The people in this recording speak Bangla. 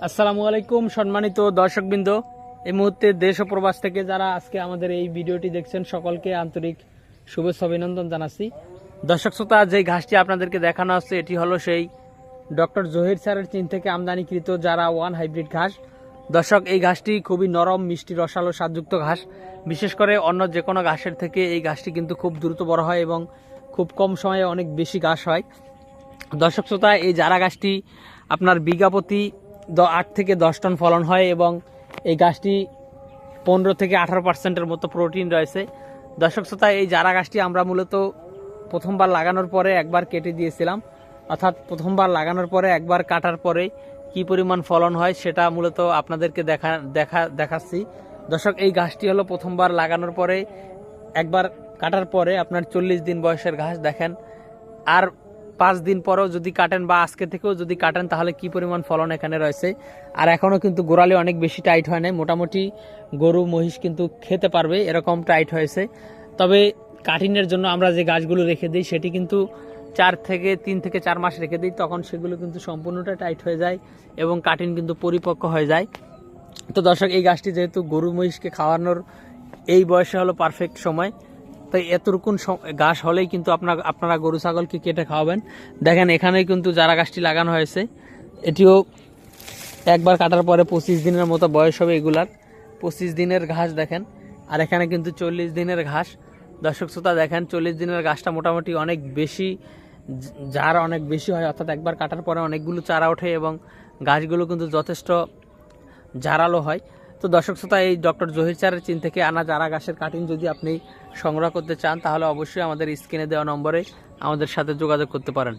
আসসালামু আলাইকুম সম্মানিত দর্শকবৃন্দ। এই মুহূর্তে দেশ ও প্রবাস থেকে যারা আজকে আমাদের এই ভিডিওটি দেখছেন, সকলকে আন্তরিক শুভেচ্ছা অভিনন্দন জানাচ্ছি। দর্শক শ্রোতা, যে ঘাসটি আপনাদেরকে দেখানো হচ্ছে এটি হলো সেই ডক্টর জহির স্যারের চীন থেকে আমদানিকৃত যারা ওয়ান হাইব্রিড ঘাস। দর্শক, এই ঘাসটি খুবই নরম, মিষ্টি, রসালো, স্বাদযুক্ত ঘাস। বিশেষ করে অন্য যে কোনো ঘাসের থেকে এই ঘাসটি কিন্তু খুব দ্রুত বড় হয় এবং খুব কম সময়ে অনেক বেশি ঘাস হয়। দর্শক শ্রোতা, এই চারা গাছটি আপনার বিঘা প্রতি দ- আট থেকে দশ টন ফলন হয় এবং এই গাছটি পনেরো থেকে আঠারো পার্সেন্টের মতো প্রোটিন রয়েছে। দর্শক শ্রোতা, এই চারা গাছটি আমরা মূলত প্রথমবার লাগানোর পরে একবার কেটে দিয়েছিলাম। অর্থাৎ প্রথমবার লাগানোর পরে, একবার কাটার পরে কি পরিমাণ ফলন হয় সেটা মূলত আপনাদেরকে দেখা দেখা, দেখাচ্ছি। দর্শক, এই গাছটি হলো প্রথমবার লাগানোর পরে, একবার কাটার পরে আপনার চল্লিশ দিন বয়সের ঘাস দেখেন। আর পাঁচ দিন পরেও যদি কাটেন বা আজকে থেকেও যদি কাটেন, তাহলে কি পরিমাণ ফলন এখানে রয়েছে? আর এখনও কিন্তু গোড়ালি অনেক বেশি টাইট হয় নাই। মোটামুটি গরু, মহিষ কিন্তু খেতে পারবে, এরকম টাইট হয়েছে। তবে কাটিনের জন্য আমরা যে গাছগুলো রেখে দিই, সেটি কিন্তু চার থেকে তিন থেকে চার মাস রেখে দিই, তখন সেগুলো কিন্তু সম্পূর্ণটা টাইট হয়ে যায় এবং কাটিন কিন্তু পরিপক্ক হয়ে যায়। তো দর্শক, এই গাছটি যেহেতু গরু, মহিষকে খাওয়ানোর এই বয়সে হলো পারফেক্ট সময়। তো এতটুকুন সম- ঘাস হলেই কিন্তু আপনার, আপনারা গরু, ছাগলকে কেটে খাওয়াবেন। দেখেন এখানে কিন্তু চারা গাছটি লাগানো হয়েছে, এটিও একবার কাটার পরে পঁচিশ দিনের মতো বয়স হবে এগুলার। পঁচিশ দিনের ঘাস দেখেন, আর এখানে কিন্তু চল্লিশ দিনের ঘাস। দর্শক শ্রোতা, দেখেন, চল্লিশ দিনের ঘাসটা মোটামুটি অনেক বেশি, যার অনেক বেশি হয়, অর্থাৎ একবার কাটার পরে অনেকগুলো চারা ওঠে এবং গাছগুলো কিন্তু যথেষ্ট ঝাড়ালো হয়। তো দর্শক শ্রোতা, এই ডক্টর জহির চারের চিন থেকে আনা চারা গাছের কাটিং যদি আপনি সংগ্রহ করতে চান, তাহলে অবশ্যই আমাদের স্ক্রিনে দেওয়া নম্বরে আমাদের সাথে যোগাযোগ করতে পারেন।